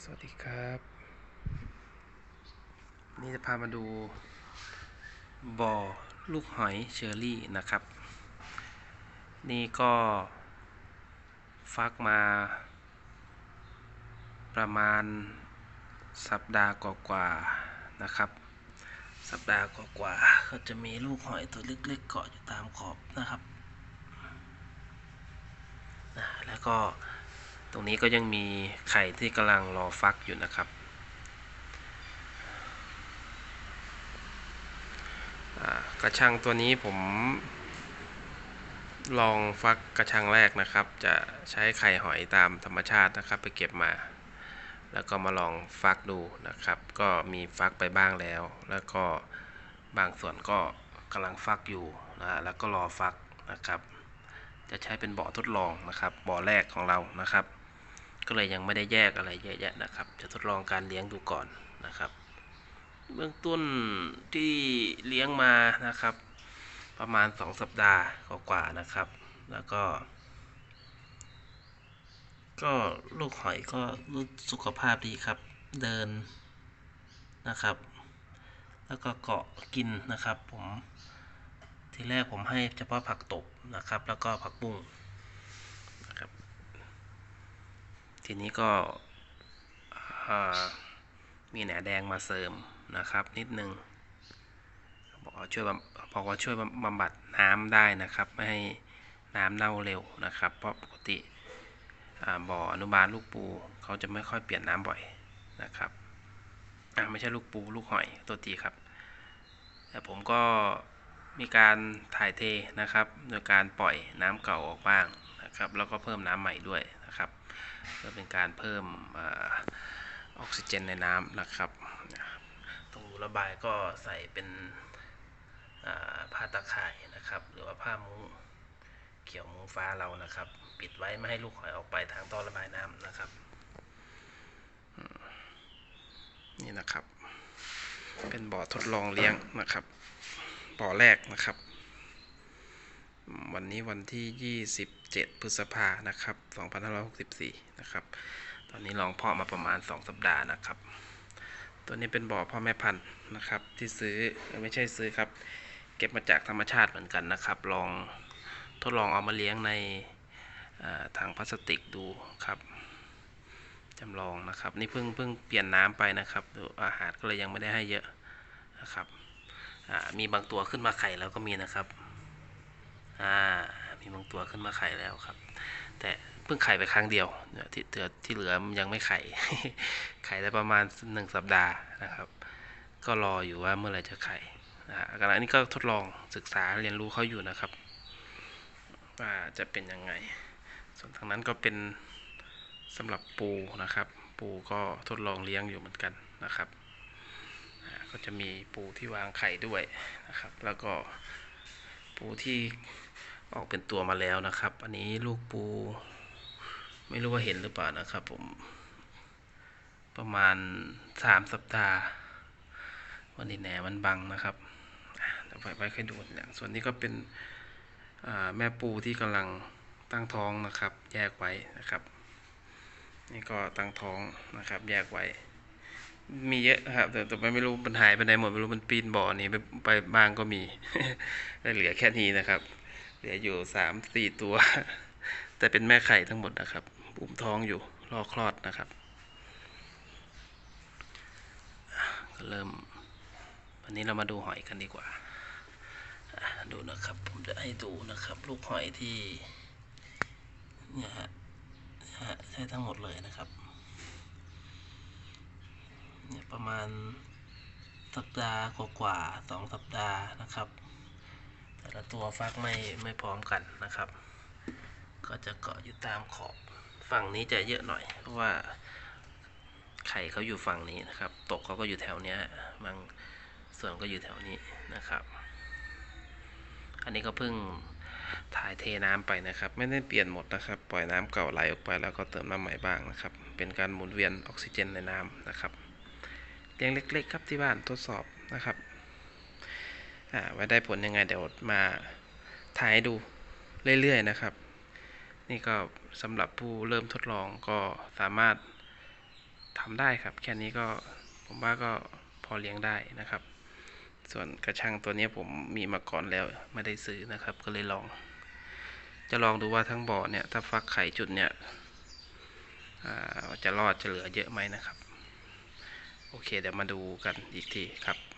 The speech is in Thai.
สวัสดีครับ นี่จะพามาดูบ่อลูกหอยเชอรี่นะครับ นี่ก็ฟักมา ประมาณสัปดาห์กว่าๆนะครับ สัปดาห์กว่าๆก็จะมีลูกหอยตัวเล็กๆเกาะอยู่ตามขอบนะครับนะแล้วก็ ตรงนี้ก็ยังมีไข่ที่กำลังรอฟักอยู่นะครับ กระชังตัวนี้ผม ลองฟักกระชังแรกนะครับ จะใช้ไข่หอยตามธรรมชาตินะครับ ไปเก็บมา แล้วก็มาลองฟักดูนะครับ ก็มีฟักไปบ้างแล้ว แล้วก็บางส่วนก็กำลังฟักอยู่นะแล้วก็รอฟักนะครับ จะใช้เป็นบ่อทดลองนะครับ บ่อแรกของเรานะครับ ก็เลยยังไม่ได้แยกอะไรเยอะแยะนะครับ จะทดลองการเลี้ยงดูก่อนนะครับ เบื้องต้นที่เลี้ยงมานะครับ ประมาณ 2 สัปดาห์กว่าๆนะครับ แล้วก็ ก็ลูกหอยก็รู้สุขภาพดีครับ เดินนะครับ แล้วก็เกาะกินนะครับ ผมทีแรกผมให้เฉพาะผักตบนะครับ แล้วก็ผักบุ้งนะครับ ทีนี้ก็มีแหนแดงมาเสริมนะครับนิดนึงบอกว่าช่วยบอกว่าช่วยบำบัดน้ำได้นะครับ ไม่ให้น้ำเน่าเร็วนะครับ เพราะปกติบ่ออนุบาลลูกปูเขาจะไม่ค่อยเปลี่ยนน้ำบ่อยนะครับอ่าไม่ใช่ลูกปูลูกหอยตัวตีครับ แต่ผมก็มีการถ่ายเทนะครับ โดยการปล่อยน้ำเก่าออกบ้างนะครับ แล้วก็เพิ่มน้ำใหม่ด้วยนะครับ เพื่อเป็นการเพิ่มออกซิเจนในน้ำนะครับ ตรงรูระบายก็ใส่เป็นผ้าตะข่ายนะครับ หรือว่าผ้ามุ้งเขียวมุ้งฟ้าเรานะครับ ปิดไว้ไม่ให้ลูกหอยออกไปทางท่อระบายน้ำนะครับ นี่นะครับ เป็นบ่อทดลองเลี้ยงนะครับ บ่อแรกนะครับ วันนี้วันที่ 27 พฤษภานะครับ 2564 นะครับ ตอนนี้ลองเพาะมาประมาณ 2 สัปดาห์นะครับ ตัวนี้เป็นบ่อพ่อแม่พันธุ์นะครับ ที่ซื้อไม่ใช่ซื้อครับ เก็บมาจากธรรมชาติเหมือนกันนะครับ ลองทดลองเอามาเลี้ยงในถังพลาสติกดูครับจำลองนะครับ นี่เพิ่งเพิ่งเปลี่ยนน้ำไปนะครับอาหารก็เลยยังไม่ได้ให้เยอะนะครับมีบางตัวขึ้นมาไข่แล้วก็มีนะครับ อ่า มีบางตัวขึ้นมาไข่แล้วครับ แต่เพิ่งไข่ไปครั้งเดียวเนี่ยที่เหลือที่เหลือยังไม่ไข่ ไข่ได้ประมาณหนึ่งสัปดาห์นะครับ ก็รออยู่ว่าเมื่อไหรจะไข่นะฮะขณะนี้ก็ทดลองศึกษาเรียนรู้เขาอยู่นะครับว่าจะเป็นยังไง ส่วนทางนั้นก็เป็นสำหรับปูนะครับ ปูก็ทดลองเลี้ยงอยู่เหมือนกันนะครับ ก็จะมีปูที่วางไข่ด้วยนะครับ แล้วก็ปูที่ ออกเป็นตัวมาแล้วนะครับ อันนี้ลูกปู ไม่รู้ว่าเห็นหรือเปล่านะครับ ผม ประมาณสามสัปดาห์ วันนี้แหนมันบังนะครับเดี๋ยวไปไปค่อยดูเนี่ยส่วนนี้ก็เป็นแม่ปูที่กำลังตั้งท้องนะครับ แยกไว้นะครับ นี่ก็ตั้งท้องนะครับ แยกไว้ มีเยอะครับ แต่แต่ไม่รู้มันหายไปไหนหมดไม่รู้มันปีนบ่อนี้ไปไปบ้างก็มีได้เหลือแค่นี้นะครับ เหลืออยู่สามสี่ตัว แต่เป็นแม่ไข่ทั้งหมดนะครับปุ่มท้องอยู่รอคลอดนะครับ ก็เริ่ม วันนี้เรามาดูหอยกันดีกว่า ดูนะครับผมจะให้ดูนะครับ ลูกหอยที่เนี่ยฮะเนี่ยฮะใช่ทั้งหมดเลยนะครับเนี่ยประมาณสัปดาห์กว่าๆสองสัปดาห์นะครับ แต่ละตัวฟักไม่ไม่พร้อมกันนะครับ ก็จะเกาะอยู่ตามขอบฝั่งนี้จะเยอะหน่อย เพราะว่าไข่เขาอยู่ฝั่งนี้นะครับ ตกเขาก็อยู่แถวเนี้ยบางส่วนก็อยู่แถวนี้นะครับ อันนี้ก็เพิ่งถ่ายเทน้ำไปนะครับ ไม่ได้เปลี่ยนหมดนะครับ ปล่อยน้ำเก่าไหลออกไปแล้วก็เติมน้ำใหม่บ้างนะครับ เป็นการหมุนเวียนออกซิเจนในน้ำนะครับเลี้ยงเล็ก ๆ ครับที่บ้านทดสอบนะครับ อ่าไว้ได้ผลยังไงเดี๋ยวมาถ่ายให้ดูเรื่อยๆนะครับ นี่ก็สำหรับผู้เริ่มทดลองก็สามารถทำได้ครับ แค่นี้ก็ผมว่าก็พอเลี้ยงได้นะครับ ส่วนกระชังตัวนี้ผมมีมาก่อนแล้วไม่ได้ซื้อนะครับ ก็เลยลอง จะลองดูว่าทั้งบ่อเนี่ยถ้าฟักไข่จุดเนี่ยจะรอดจะเหลือเยอะไหมนะครับ โอเคเดี๋ยวมาดูกันอีกทีครับ